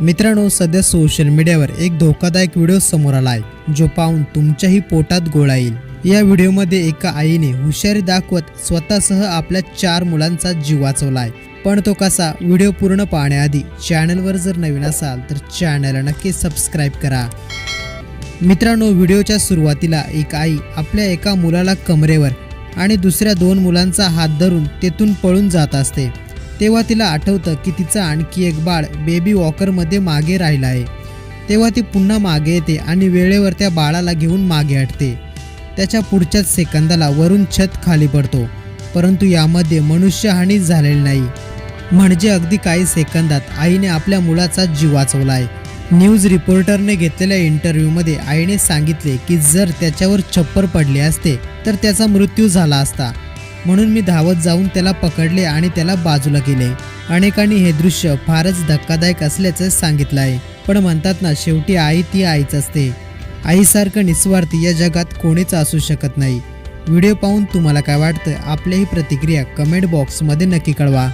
मित्रांनो सध्या सोशल मीडियावर एक धोकादायक व्हिडिओ समोर आलाय जो पाहून तुमच्याही पोटात गोळा येईल. या व्हिडिओमध्ये एका आईने हुशारी दाखवत स्वतःसह आपल्या चार मुलांचा जीव वाचवलाय. पण तो कसा? व्हिडिओ पूर्ण पाहण्याआधी चॅनलवर जर नवीन असाल तर चॅनलला नक्की सबस्क्राईब करा. मित्रांनो व्हिडिओच्या सुरुवातीला एक आई आपल्या एका मुलाला कमरेवर आणि दुसऱ्या दोन मुलांचा हात धरून तेथून पळून जात असते. तेव्हा तिला आठवतं की तिचं आणखी एक बाळ बेबी वॉकरमध्ये मागे राहिलं आहे. तेव्हा ती पुन्हा मागे येते आणि वेळेवर त्या बाळाला घेऊन मागे हटते. त्याच्या पुढच्याच सेकंदाला वरून छत खाली पडतो. परंतु यामध्ये मनुष्यहानी झालेली नाही. म्हणजे अगदी काही सेकंदात आईने आपल्या मुलाचा जीव वाचवला आहे न्यूज रिपोर्टरने घेतलेल्या इंटरव्ह्यूमध्ये आईने सांगितले की जर त्याच्यावर छप्पर पडले असते तर त्याचा मृत्यू झाला असता. म्हणून मी धावत जाऊन त्याला पकडले आणि त्याला बाजूला केले. अनेकांनी हे दृश्य फारच धक्कादायक असल्याचं सांगितलं आहे पण म्हणतात ना शेवटी आई ती आईच असते. आईसारखं निस्वार्थी या जगात कोणीच असू शकत नाही. व्हिडिओ पाहून तुम्हाला काय वाटतं? आपल्याही प्रतिक्रिया कमेंट बॉक्समध्ये नक्की कळवा.